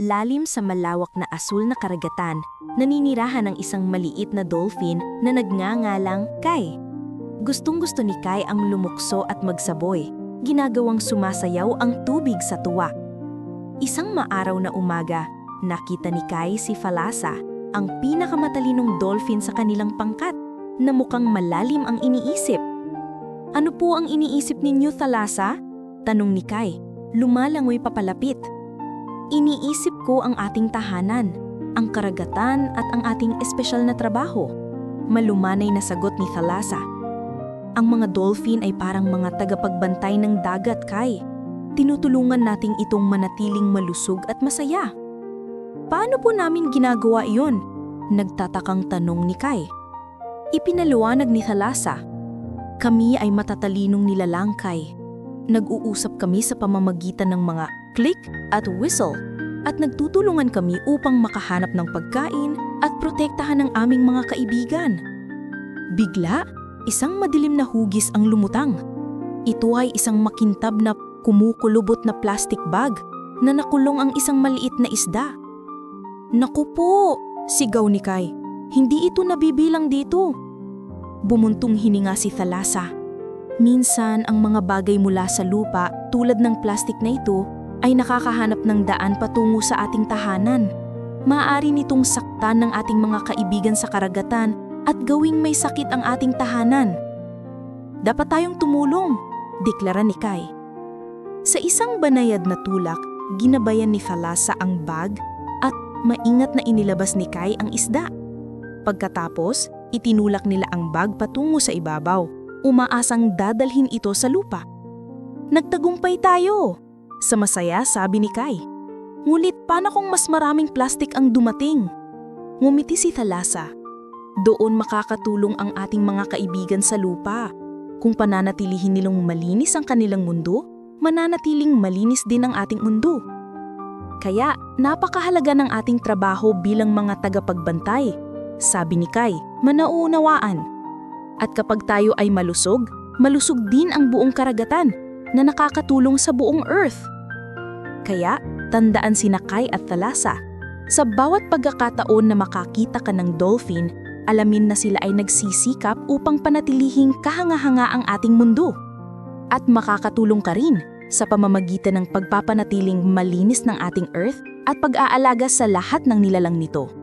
lalim sa malawak na asul na karagatan, naninirahan ang isang maliit na dolphin na nagngangalang Kai. Gustong-gusto ni Kai ang lumukso at magsaboy, ginagawang sumasayaw ang tubig sa tuwa. Isang maaraw na umaga, nakita ni Kai si Falasa, ang pinakamatalinong dolphin sa kanilang pangkat, na mukhang malalim ang iniisip. Ano po ang iniisip ninyo, Thalassa? Tanong ni Kai, lumalangoy papalapit. Iniisip ko ang ating tahanan, ang karagatan at ang ating espesyal na trabaho. Malumanay na sagot ni Thalassa. Ang mga dolphin ay parang mga tagapagbantay ng dagat, Kai. Tinutulungan nating itong manatiling malusog at masaya. Paano po namin ginagawa iyon? Nagtatakang tanong ni Kai. Ipinaliwanag ni Thalassa. Kami ay matatalinong nilalangkay. Nag-uusap kami sa pamamagitan ng mga click at whistle at nagtutulungan kami upang makahanap ng pagkain at protektahan ang aming mga kaibigan. Bigla, isang madilim na hugis ang lumutang. Ito ay isang makintab na kumukulubot na plastic bag na nakulong ang isang maliit na isda. Naku po, sigaw ni Kai. Hindi ito nabibilang dito. Bumuntong hininga si Thalassa. Minsan ang mga bagay mula sa lupa tulad ng plastic na ito ay nakakahanap ng daan patungo sa ating tahanan. Maaari nitong saktan ng ating mga kaibigan sa karagatan at gawing may sakit ang ating tahanan. Dapat tayong tumulong, deklara ni Kai. Sa isang banayad na tulak, ginabayan ni Thalassa ang bag at maingat na inilabas ni Kai ang isda. Pagkatapos, itinulak nila ang bag patungo sa ibabaw, umaasang dadalhin ito sa lupa. Nagtagumpay tayo! Sa masaya, sabi ni Kai. Ngunit paano kung mas maraming plastik ang dumating? Ngumiti si Thalassa. Doon makakatulong ang ating mga kaibigan sa lupa. Kung pananatilihin nilang malinis ang kanilang mundo, mananatiling malinis din ang ating mundo. Kaya napakahalaga ng ating trabaho bilang mga tagapagbantay, sabi ni Kai, manaunawaan. At kapag tayo ay malusog, malusog din ang buong karagatan na nakakatulong sa buong Earth. Kaya, tandaan si Kai at Thalassa. Sa bawat pagkakataon na makakita ka ng dolphin, alamin na sila ay nagsisikap upang panatilihing kahanga-hanga ang ating mundo. At makakatulong ka rin sa pamamagitan ng pagpapanatiling malinis ng ating Earth at pag-aalaga sa lahat ng nilalang nito.